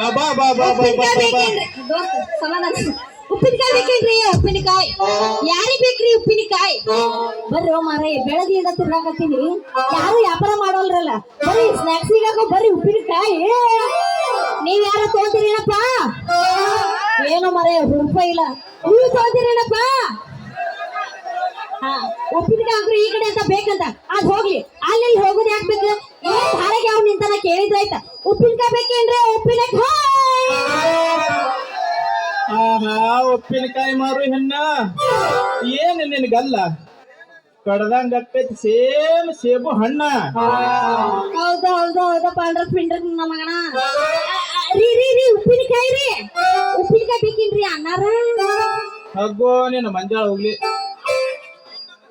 ಬಾ ಬಾ ಬಾ ಬಾ ಉಪ್ಪಿನಕಾಯಿ ಬೇಕೇನ್ರಿ? ಉಪ್ಪಿನಕಾಯಿ ಬೇಕ್ರಿ ಉಪ್ಪಿನಕಾಯಿ? ಬರ್ರಿ ಮಾರ ಬೆಳಗ್ಗೆಯಿಂದ ತಿರ್ಗಾಕತ್ತೀನಿ ಯಾರು ವ್ಯಾಪಾರ ಮಾಡೋಲ್ರಲ್ಲ. ಬರ್ರಿ ಸ್ನಾಕ್ಸ್ ಈಗ ಬರ್ರಿ ಉಪ್ಪಿನಕಾಯಿ. ನೀವ್ ಯಾರ ತಗೋತೀರೇನಪ್ಪ? ಏನೋ ಮರೆ ರೂಪಾಯಿ ಇಲ್ಲ. ನೀವು ತಗೋತೀರೇನಪ್ಪ? ಹಾ, ಉಪ್ಪಿನಕಾಯಿ ಈ ಕಡೆ ಅಂತ ಬೇಕಂತ. ಅದ್ ಹೋಗ್ಲಿ. ಆಹಾ ಉಪ್ಪಿನಕಾಯಿ ಮಾರು ಹೆಣ್ಣ. ಏನ್ ನಿನಗಲ್ಲ? ಕಡದಂಗ ಅಕ್ಕೈತಿ ಸೇಮ್ ಸೇಬು ಹಣ್ಣ. ಹೌದು ಹೌದು ಹೌದು ಪಾಂಡ್ರ ಪಿಂಡ್ರ ನಮ್ಮ ಆ, ರೀ ರೀ ರೀ ಉಪ್ಪಿನಕಾಯಿ ರೀ. ಉಪ್ಪಿನಕಾಯಿ ಬೇಕಿನ್ರಿ ಅನ್ನಾರ. ಹಗ್ಗೋ ನಿನ್ನ ಮಂಜಾಳ ಹೋಗ್ಲಿ.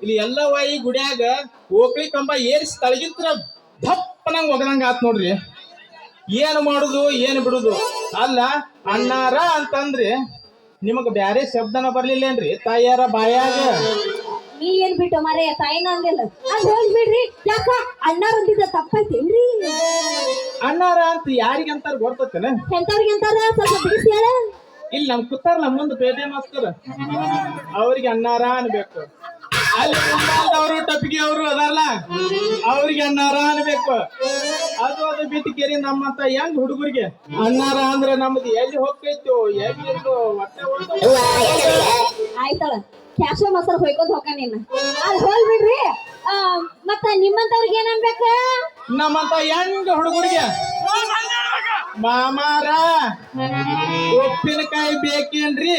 ಇಲ್ಲಿ ಎಲ್ಲ ವಾಯಿ ಗುಡ್ಯಾಗ ಓಕಳಿ ಕಂಬ ಏರಿಸಿ ತಳಗಿತ್ರ ದಪ್ಪನಂಗ್ ಒಗದಂಗ ಆತ್ ನೋಡ್ರಿ. ಏನು ಮಾಡುದು ಏನು ಬಿಡುದು? ಅಲ್ಲ ಅಣ್ಣಾರ ಅಂತಂದ್ರಿ ನಿಮಗ ಬ್ಯಾರೆ ಶಬ್ದನ ಬರ್ಲಿಲ್ಲೇನ್ರಿ? ತಾಯಿಯಾರ ಬಾಯಾಗ. ನೀ ಏನ್ ಬಿಟ್ಟು ಮರೆ ತಾಯಿನ ಅಂದಿಲ್ಲ ಅದ್ ಹೋಗ್ಬಿಡ್ರಿ ಯಾಕ? ಅಣ್ಣಾರ ಅಂದಿದ್ದ ತಪ್ಪೈತೇನ್ರಿ ಅಣ್ಣಾರ ಅಂತ ಯಾರಿಗಂತಾರ ಗೊತ್ತೇನ ಎಂತವ್ರಿಗೆ ಅಂತಾರ ಸ್ವಲ್ಪ ಬಿಡಿಸಿ ಹೇಳ. ಇಲ್ಲಿ ನಮ್ ಕೂತಾರಲ್ಲ ಮುಂದೆ ಪೇಟೆ ಮಾಸ್ತರ್. ಅವ್ರಿಗೆ ಅಣ್ಣಾರ ಅನ್ಬೇಕು. ಅಲ್ಲಿ ಅವರು ಟಪ್ಪಿಗೆ ಅವರು ಅದಾರಲ್ಲ ಅವ್ರಿಗೆ ಅಣ್ಣಾರ ಅನ್ಬೇಕು. ಅದು ಅದು ಬಿಟ್ಟು ಕೇರಿ ನಮ್ಮಂತ ಹೆಂಗ್ ಹುಡುಗರಿಗೆ. ಅಣ್ಣಾರ ಅಂದ್ರೆ ನಮ್ದು ಎಲ್ಲಿ ಹೋಗ್ತೈತೋ ಎಲ್ಲಿ ಆಯ್ತಳ ಕ್ಯಾಶ ಮೊಸರು ಹೋಯ್ಕೊಂಡ್ ಹೋಗ ನೀನ್. ಅದ್ ಹೋಗ್ಬಿಡ್ರಿ ಆ, ಮತ್ತ ನಿಮ್ಮಂತವ್ರಿಗೆ ಏನ್ ಅನ್ಬೇಕ? ನಮ್ಮಂತ ಹೆಂಗ್ ಹುಡುಗರಿಗೆ. ಮಾಮಾರ ಉಪ್ಪಿನಕಾಯಿ ಬೇಕೇನ್ರಿ?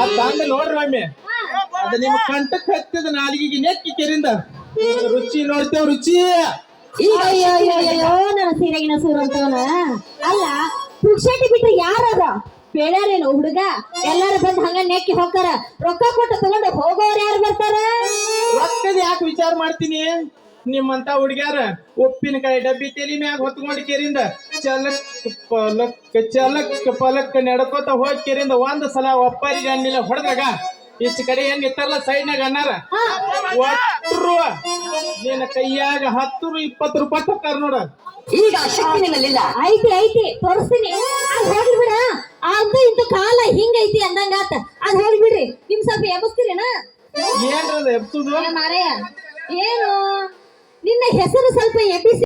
ಅದ್ ತಂದ ನೋಡ್ರಿ ಒಮ್ಮೆ. ಅದ ನಿಮ್ಮ ಕಂಟಕ್ ಹತ್ತಿದ ನಾಲಿಗೆಗೆ ನೆಕ್ಕಿ ಕೆರಿಂದ. ರುಚಿ ನೋಡ್ತೇವ್ ರುಚಿ. ಅಯ್ಯೋ ನನ್ನ ಸೀರೆಗಿನ ಸೂರು ಅಂತವನ ಅಲ್ಲ ಪುಕ್ಷಟಿ ಬಿಟ್ರೆ ಯಾರದ? ಬೇಡಾರೇನು ಹುಡುಗ? ಎಲ್ಲಾರು ಬಂದು ಹಂಗ ನೆಕ್ಕಿ ಹೋಗ್ತಾರ ರೊಕ್ಕ ಕೊಟ್ಟು ತಗೊಂಡು ಹೋಗೋರು ಯಾರು ಬರ್ತಾರ? ರೊಕ್ಕದ ಯಾಕೆ ವಿಚಾರ ಮಾಡ್ತೀನಿ? ನಿಮ್ಮಂತ ಹುಡುಗ್ಯಾರ ಉಪ್ಪಿನಕಾಯಿ ಡಬ್ಬಿ ತೆಲಿ ಮ್ಯಾಗ ಹೊತ್ಕೊಂಡು ಕೇರಿಂದ ಚಲಕ್ ಪಲಕ್ ಚಲಕ್ ಪಲಕ್ ನಡ್ಕೋತ ಹೋಗಿ ಕೇರಿಂದ ಒಂದ್ ಸಲ ಒಪ್ಪರಿಗೆ ಅನ್ನಿಲ್ಲ ಹೊಡೆದಾಗ ಇಷ್ಟ ಕಡೆ ಹೆಂಗ್ ಇತ್ತಾರಲ್ಲ ಸೈಡ್ನಾಗ ಅನ್ನಾರ? ಒಟ್ಟರು ನಿನ್ನ ಕೈಯಾಗ ಹತ್ತು ಇಪ್ಪತ್ತು ರೂಪಾಯಿ ಕೊಟ್ಟಾರ ನೋಡ. ಈಗ ಶಕ್ತಿ ನಿಮ್ಮಲ್ಲಿಲ್ಲ ಐತಿ ಐತಿ ತೋರಿಸ್ತೀನಿ. ಅದ್ ಹೋಗ್ಲಿ ಬಿಡ. ಅದ ಇಂತ ಕಾಲ ಹಿಂಗೈತಿ ಅಂದಂಗಾತ ಅದ್ ಹೋಗ್ಲಿ ಬಿಡ್ರಿ. ನಿಮ್ ಸ್ವಲ್ಪ ಎಬ್ಬಿಸ್ತೀರೇನ ಏನ್ರಲ್ಲ ಎಬ್ಸುದು? ಮಾರಾಯ ಏನು? ನಿನ್ನ ಹೆಸರು ಸ್ವಲ್ಪ ಎಬ್ಬಿಸಿ.